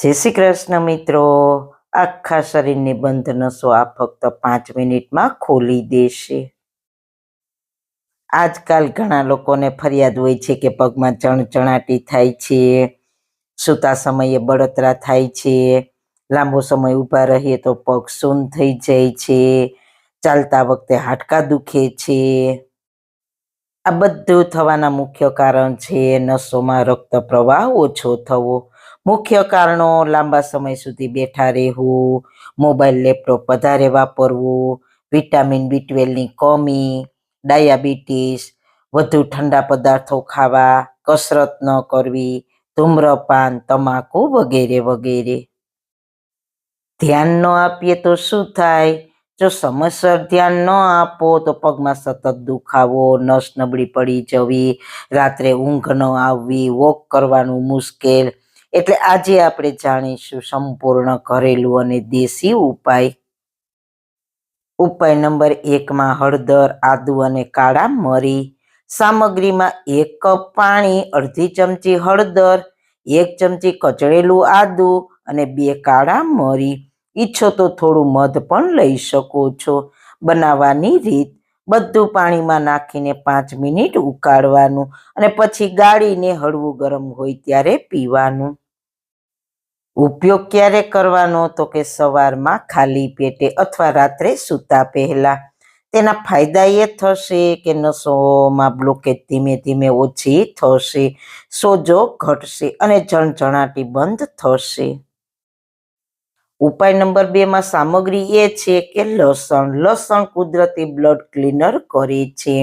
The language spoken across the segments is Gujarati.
જય શ્રી કૃષ્ણ મિત્રો. આખા શરીરની બંધ નસો, આ ફક્ત પાંચ મિનિટમાં ખોલી દેશે. આજકાલ ઘણા લોકોને ફરિયાદ હોય છે કે પગમાં ચણચણાટી થાય છે, સૂતા સમયે બળતરા થાય છે, લાંબો સમય ઊભા રહીએ તો પગ સૂન થઈ જાય છે, ચાલતા વખતે હાડકા દુખે છે. આ બધું થવાના મુખ્ય કારણ છે નસોમાં રક્ત પ્રવાહ ઓછો થવો. મુખ્ય કારણો લાંબા સમય સુધી બેઠા રહેવું, મોબાઈલ, લેપટોપ વધારે વાપરવું, વિટામિન બી ટ્વેલ્વની કમી, ડાયાબિટીસ, વધુ ઠંડા પદાર્થો ખાવા, કસરત ન કરવી, ધૂમ્રપાન, તમાકુ વગેરે વગેરે. ધ્યાન ન આપીએ તો શું થાય? જો સમયસર ધ્યાન ન આપો તો પગમાં સતત દુખાવો, નસ નબળી પડી જવી, રાત્રે ઊંઘ ન આવવી, વોક કરવાનું મુશ્કેલ એટલે આજે આપણે જાણીશું સંપૂર્ણ ઘરેલું અને દેશી ઉપાય. ઉપાય નંબર એકમાં હળદર, આદુ અને કાળા મરી. સામગ્રીમાં એક કપ પાણી, અડધી ચમચી હળદર, એક ચમચી કચડેલું આદુ અને બે કાળા મરી. ઈચ્છો તો થોડું મધ પણ લઈ શકો છો. બનાવવાની રીત, બધું પાણીમાં નાખીને પાંચ મિનિટ ઉકાળવાનું અને પછી ગાળીને હળવું ગરમ હોય ત્યારે પીવાનું. ઉપયોગ ક્યારે કરવાનો? તો કે સવારમાં ખાલી પેટે અથવા રાત્રે સૂતા પહેલા. તેના ફાયદા એ થશે કે નસોમાં બ્લોકેજ ધીમે ધીમે ઓછી થશે, સોજો ઘટશે અને જણજણાટી બંધ થશે. ઉપાય નંબર બે માં સામગ્રી એ છે કે લસણ. લસણ કુદરતી બ્લડ ક્લીનર કરે છે.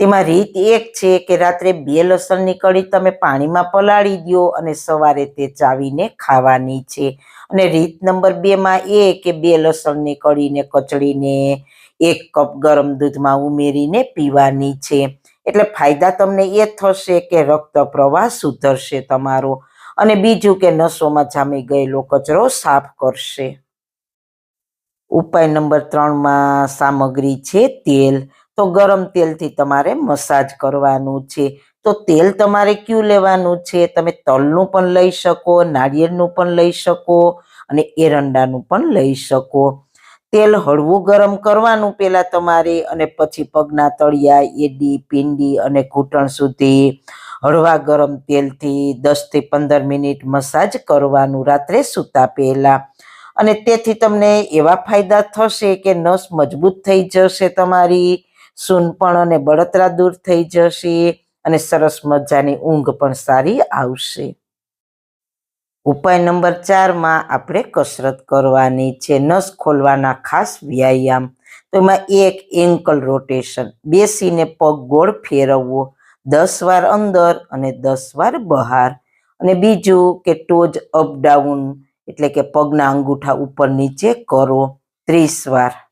તેમાં રીત એક છે કે રાત્રે બે લસણની કળી તમે પાણીમાં પલાળી દો અને સવારે તે ચાવીને ખાવાની છે. અને રીત નંબર બેમાં એ કે બે લસણની કળીને કચડીને એક કપ ગરમ દૂધમાં ઉમેરીને પીવાની છે. એટલે ફાયદા તમને એ થશે કે રક્ત પ્રવાહ સુધરશે તમારો અને બીજું કે નસોમાં જામી ગયેલો કચરો સાફ કરશે. ઉપાય નંબર ત્રણમાં સામગ્રી છે તેલ. તો ગરમ તેલથી તમારે મસાજ કરવાનું છે. તો તેલ તમારે કયું લેવાનું છે? તમે તલનું પણ લઈ શકો, નાળિયેરનું પણ લઈ શકો અને એરંડાનું પણ લઈ શકો. તેલ હળવું ગરમ કરવાનું પહેલાં તમારે અને પછી પગના તળિયા, એડી, પિંડી અને ઘૂંટણ સુધી હળવા ગરમ તેલથી દસથી પંદર મિનિટ મસાજ કરવાનું રાત્રે સૂતા પહેલાં. અને તેથી તમને એવા ફાયદા થશે કે નસ મજબૂત થઈ જશે તમારી. સૂનપણ અને બળતરા દૂર થઈ જશે અને સરસ મજાની ઊંઘ પણ સારી આવશે. ઉપાય નંબર ચારમાં આપણે કસરત કરવાની છે. નસ ખોલવાના ખાસ વ્યાયામ. તો એમાં એક એન્કલ રોટેશન બેસીને પગ ગોળ ફેરવવો. દસ વાર અંદર અને દસ વાર બહાર. અને બીજું કે ટોજ અપ ડાઉન, એટલે કે પગના અંગૂઠા ઉપર નીચે કરો. ત્રીસ વાર.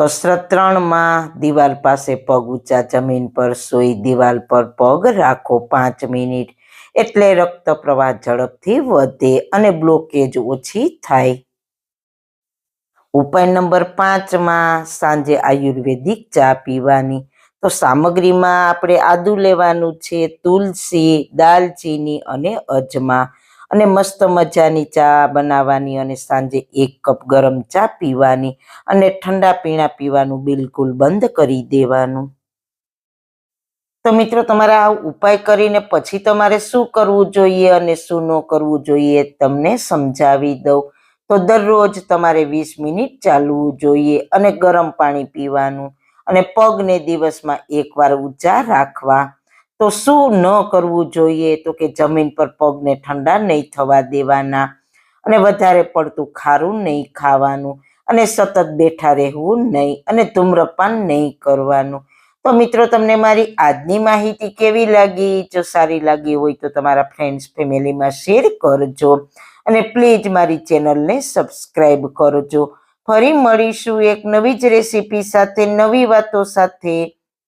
કસરત ત્રણમાં દિવાલ પાસે પગ ઊંચા જમીન પર સોઈ દિવાલ પર પગ રાખો પાંચ મિનિટ. એટલે રક્ત પ્રવાહ ઝડપથી વધે અને બ્લોકેજ ઓછી થાય. ઉપાય નંબર પાંચમાં સાંજે આયુર્વેદિક ચા પીવાની. તો સામગ્રીમાં આપણે આદુ લેવાનું છે તુલસી, દાલચીની અને અજમા. અને મસ્ત મજાની ચા બનાવવાની અને સાંજે એક કપ ગરમ ચા પીવાની અને ઠંડા પીણા પીવાનું બિલકુલ બંધ કરી દેવાનું. તો મિત્રો, તમારે આ ઉપાય કરીને પછી તમારે શું કરવું જોઈએ અને શું ન કરવું જોઈએ તમને સમજાવી દઉં. તો દરરોજ તમારે વીસ મિનિટ ચાલવું જોઈએ અને ગરમ પાણી પીવાનું અને પગને દિવસમાં એકવાર ઊંચા રાખવા. તો શું ન કરવું જોઈએ તો કે જમીન પર પગને ઠંડા નહીં થવા દેવાના અને વધારે પડતું ખારું નહીં ખાવાનું અને સતત બેઠા રહેવું નહીં અને ધૂમ્રપાન નહીં કરવાનું. તો મિત્રો, તમને મારી આજની માહિતી કેવી લાગી? જો સારી લાગી હોય તો તમારા ફ્રેન્ડ્સ ફેમિલીમાં શેર કરજો અને પ્લીઝ મારી ચેનલને સબસ્ક્રાઈબ કરજો. ફરી મળીશું એક નવી જ રેસીપી સાથે, નવી વાતો સાથે.